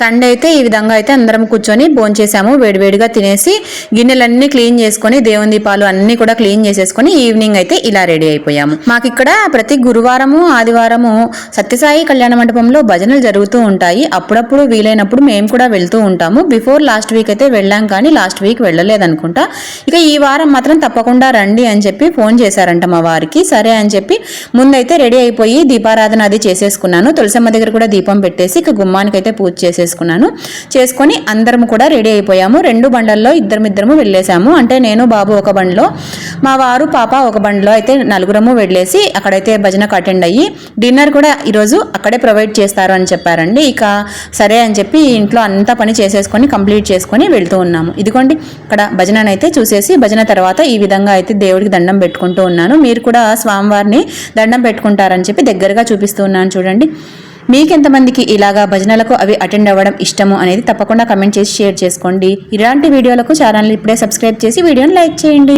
Sunday అయితే ఈ విధంగా అయితే అందరం కూర్చొని భోంచేసాము వేడివేడిగా తినేసి గిన్నెలన్నీ క్లీన్ చేసుకొని దేవుని దీపాలు అన్ని కూడా క్లీన్ చేసేసుకొని ఈవినింగ్ అయితే ఇలా రెడీ అయిపోయాము. మాకు ఇక్కడ ప్రతి గురువారము ఆదివారము సత్యసాయి కళ్యాణ మండపంలో భజనలు జరుగుతూ ఉంటాయి. అప్పుడప్పుడు వీలైనప్పుడు మేము కూడా వెళ్తూ ఉంటాము. బిఫోర్ లాస్ట్ వీక్ అయితే వెళ్ళాం కానీ లాస్ట్ వీక్ వెళ్ళలేదనుకుంటా. ఇక ఈ వారం మాత్రం తప్పకుండా రండి అని చెప్పి ఫోన్ చేశారంట మా వారికి. సరే అని చెప్పి ముందైతే రెడీ అయిపోయి దీపారాధన అది చేసేసుకున్నాను. తులసమ్మ దగ్గర కూడా దీపం పెట్టేసి ఇక గుమ్మానికి అయితే పూజ చేసేసుకున్నాను చేసుకొని అందరం కూడా రెడీ అయిపోయాము. రెండు బండల్లో ఇద్దరం ఇద్దరము వెళ్ళేసాము అంటే నేను బాబు ఒక బండిలో మా వారు పాప ఒక బండిలో అయితే నలుగురము వెళ్ళేసి అక్కడైతే భజనకు అటెండ్ అయ్యి డిన్నర్ కూడా ఈరోజు అక్కడే ప్రొవైడ్ చేస్తారు అని చెప్పారండి. ఇక సరే అని చెప్పి ఇంట్లో అంతా పని చేసేసుకొని కంప్లీట్ చేసుకొని వెళ్తూ ఉన్నాము. ఇదిగోండి ఇక్కడ భజననైతే చూసేసి భజన తర్వాత ఈ విధంగా అయితే దేవుడికి దండం పెట్టుకుంటూ ఉన్నాను. మీరు కూడా స్వామివారిని దండం పెట్టుకుంటారని చెప్పి దగ్గరగా చూపిస్తూ ఉన్నాను చూడండి. మీకెంతమందికి ఇలాగా భజనలకు అవి అటెండ్ అవ్వడం ఇష్టము అనేది తప్పకుండా కమెంట్ చేసి షేర్ చేసుకోండి. ఇలాంటి వీడియోలకు ఛానల్ ఇప్పుడే సబ్స్క్రైబ్ చేసి వీడియోని లైక్ చేయండి.